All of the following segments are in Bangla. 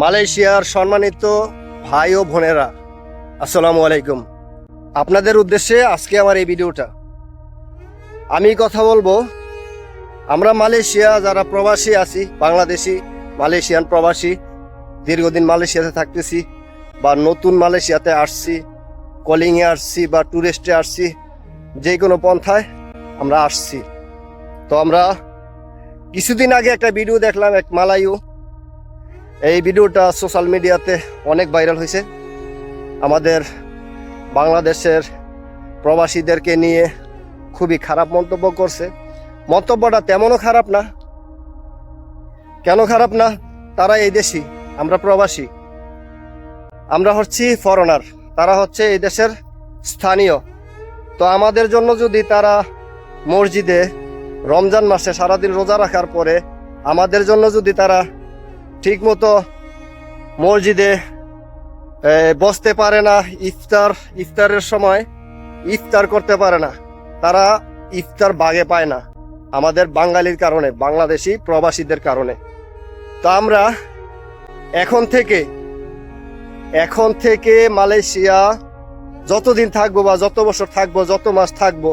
মালয়েশিয়ার সম্মানিত ভাই ও বোনেরা, আসসালামু আলাইকুম। আপনাদের উদ্দেশ্যে আজকে আমার এই ভিডিওটা। আমি কথা বলব, আমরা মালয়েশিয়া যারা প্রবাসী আছি, বাংলাদেশি, মালয়েশিয়ান প্রবাসী, দীর্ঘদিন মালয়েশিয়াতে থাকতেছি বা নতুন মালয়েশিয়াতে আসছি কলিংয়ে আসছি বা ট্যুরিস্টে আসছি, যে কোনো পন্থায় আমরা আসছি। তো আমরা কিছুদিন আগে একটা ভিডিও দেখলাম এক মালায়ু এই ভিডিওটা সোশ্যাল মিডিয়াতে অনেক ভাইরাল হয়েছে। আমাদের বাংলাদেশের প্রবাসীদেরকে নিয়ে খুবই খারাপ মন্তব্য করছে। মন্তব্যটা তেমনও খারাপ না। কেন খারাপ না? তারা এই দেশি, আমরা প্রবাসী। আমরা হচ্ছি ফরেনার তারা হচ্ছে এই দেশের স্থানীয়। তো আমাদের জন্য যদি তারা মসজিদে রমজান মাসে সারাদিন রোজা রাখার পরে আমাদের জন্য যদি তারা ঠিকমতো মসজিদে বসতে পারে না ইফতার, ইফতারের সময় ইফতার করতে পারে না। তারা ইফতার বাগে পায় না, আমাদের বাঙালির কারণে, বাংলাদেশি প্রবাসীদের কারণে। তো আমরা এখন থেকে এখন থেকে মালয়েশিয়া যতদিন থাকব বা যত বছর থাকব, যত মাস থাকব,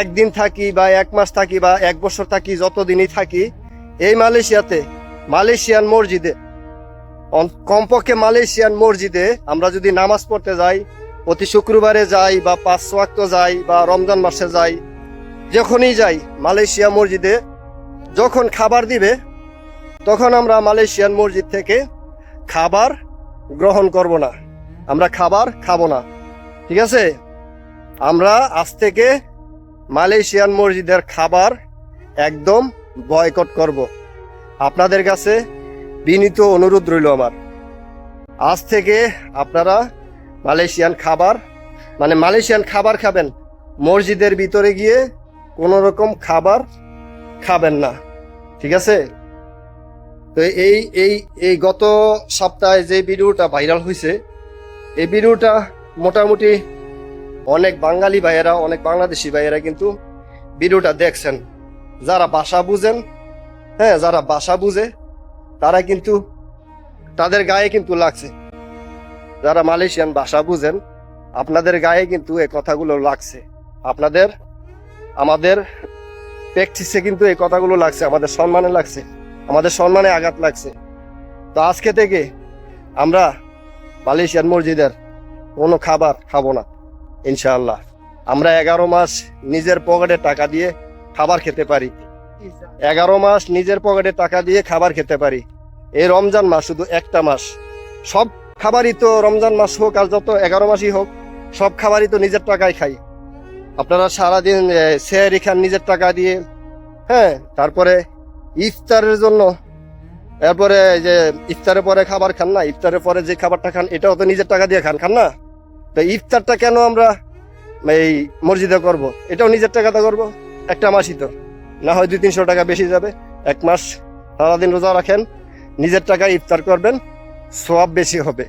একদিন থাকি বা এক মাস থাকি বা এক বছর থাকি, যতদিনই থাকি, এই মালয়েশিয়াতে মালয়েশিয়ান মসজিদে। কমপক্ষে মালয়েশিয়ান মসজিদে আমরা যদি নামাজ পড়তে যাই, প্রতি শুক্রবারে যাই বা পাঁচ ওয়াক্ত যাই বা রমজান মাসে যাই, যখনই যাই মালয়েশিয়া মসজিদে, যখন খাবার দিবে, তখন আমরা মালয়েশিয়ান মসজিদ থেকে খাবার গ্রহণ করব না। আমরা খাবার খাব না। ঠিক আছে? আমরা আজ থেকে মালয়েশিয়ান মসজিদের খাবার একদম বয়কট করব। আপনাদের কাছে বিনীত অনুরোধ রইল আমার। আজ থেকে আপনারা মালয়েশিয়ান খাবার মানে মালয়েশিয়ান খাবার খাবেন, মসজিদের ভিতরে গিয়ে কোনো রকম খাবার খাবেন না। ঠিক আছে? তো এই এই এই গত সপ্তাহে যে ভিডিওটা ভাইরাল হয়েছে এই ভিডিওটা মোটামুটি অনেক বাঙালি ভাইয়েরা, অনেক বাংলাদেশি ভাইয়েরা কিন্তু ভিডিওটা দেখছেন। যারা ভাষা বুঝেন হ্যাঁ যারা বাসা বুঝে, তারা কিন্তু তাদের গায়ে কিন্তু লাগছে। যারা মালয়েশিয়ান ভাষা বুঝেন, আপনাদের গায়ে কিন্তু এই কথাগুলো লাগছে। আপনাদের, আমাদের প্র্যাকটিসে কিন্তু এই কথাগুলো লাগছে, আমাদের সম্মানে লাগছে, আমাদের সম্মানে আঘাত লাগছে। তো আজকে থেকে আমরা মালয়েশিয়ান মসজিদের কোনো খাবার খাব না, ইনশাআল্লাহ। আমরা এগারো মাস নিজের পকেটে টাকা দিয়ে খাবার খেতে পারি। এগারো মাস নিজের পকেটে টাকা দিয়ে খাবার খেতে পারি। এই রমজান মাস শুধু একটা মাস। সব খাবারই তো রমজান মাস হোক আর যত এগারো মাসই হোক, সব খাবারই তো নিজের টাকায় খাই। আপনারা সারাদিন সেয়ারি খান নিজের টাকা দিয়ে। হ্যাঁ তারপরে ইফতারের জন্য। এরপরে যে ইফতারের পরে খাবার খান না, ইফতারের পরে যে খাবারটা খান, এটাও তো নিজের টাকা দিয়ে খান খান না? তো ইফতারটা কেন আমরা এই মসজিদে করব? এটাও নিজের টাকাতে করব? একটা মাসই তো। না হয় দুই তিনশো টাকা বেশি যাবে। এক মাস সারাদিন রোজা রাখেন, নিজের টাকায় ইফতার করবেন সব বেশি হবে।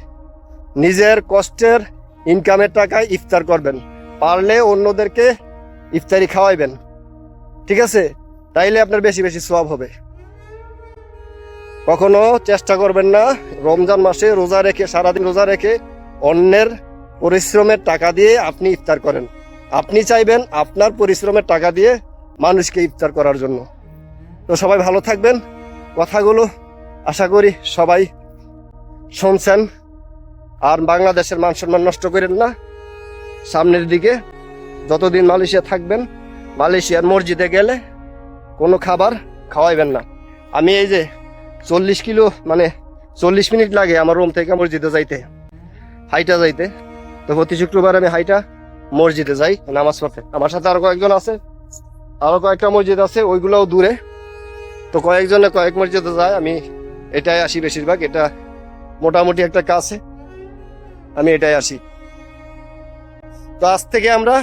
নিজের কষ্টের ইনকামের টাকায় ইফতার করবেন। পারলে অন্যদেরকে ইফতারি খাওয়াইবেন। ঠিক আছে? তাইলে আপনার বেশি বেশি সব হবে। কখনো চেষ্টা করবেন না রমজান মাসে রোজা রেখে, সারাদিন রোজা রেখে অন্যের পরিশ্রমের টাকা দিয়ে আপনি ইফতার করেন। আপনি চাইবেন আপনার পরিশ্রমের টাকা দিয়ে মানুষকে ইফতার করার জন্য। তো সবাই ভালো থাকবেন। কথাগুলো আশা করি সবাই শুনছেন। আর বাংলাদেশের মান সম্মান নষ্ট করেন না। সামনের দিকে যতদিন মালয়েশিয়া থাকবেন, মালয়েশিয়ার মসজিদে গেলে কোনো খাবার খাওয়াইবেন না। আমি এই যে চল্লিশ কিলো মানে চল্লিশ মিনিট লাগে আমার রুম থেকে মসজিদে যাইতে, হাইটা যাইতে। তো প্রতি শুক্রবার আমি হাইটা মসজিদে যাই, নামাজ পড়তে। আমার সাথে আরও কয়েকজন আছে। আরও কয়েকটা মসজিদ আছে, ওইগুলোও দূরে। তো কয়েকজনে কয়েক মসজিদে যায়, আমি এটাই আসি বেশিরভাগ, এটা মোটামুটি একটা কাছে। আমি এটাই আসি। তো আজ থেকে আমরা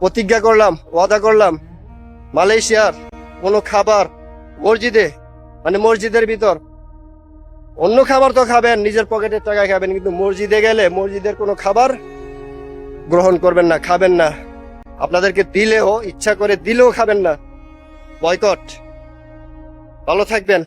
প্রতিজ্ঞা করলাম, ওয়াদা করলাম, মালয়েশিয়ার কোনো খাবার মসজিদে মানে মসজিদের ভিতর, অন্য খাবার তো খাবেন, নিজের পকেটের টাকা খাবেন, কিন্তু মসজিদে গেলে মসজিদের কোনো খাবার গ্রহণ করবেন না, খাবেন না। আপনাদেরকে দিলেও ইচ্ছা করে দিলেও খাবেন না। বয়কট। ভালো থাকবেন।